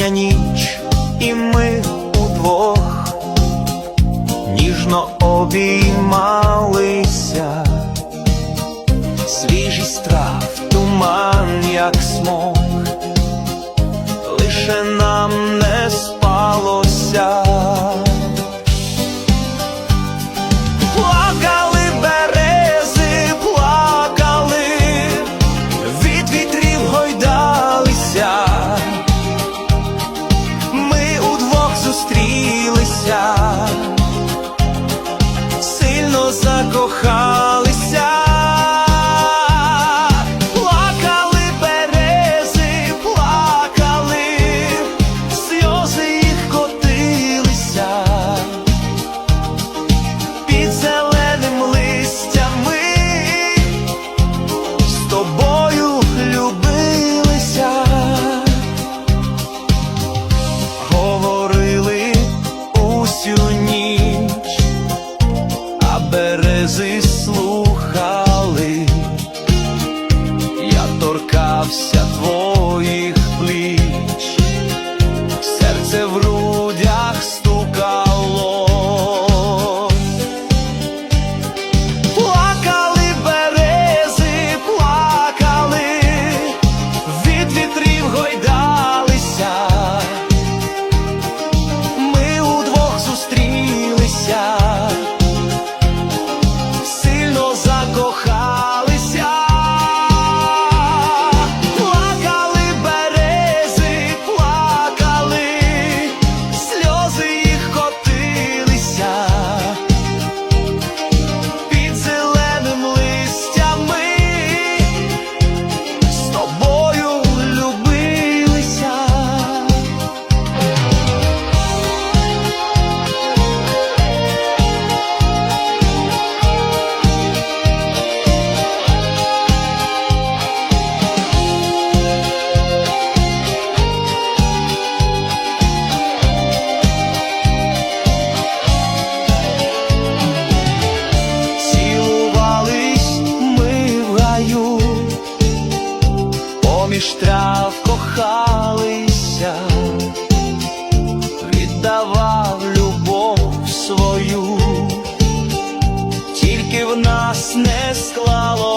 літня ніч, і ми удвох ніжно обіймалися, свіжість трав, туман, як смог, це в руки. Штраф кохалися, віддавав любов свою, тільки в нас не склало.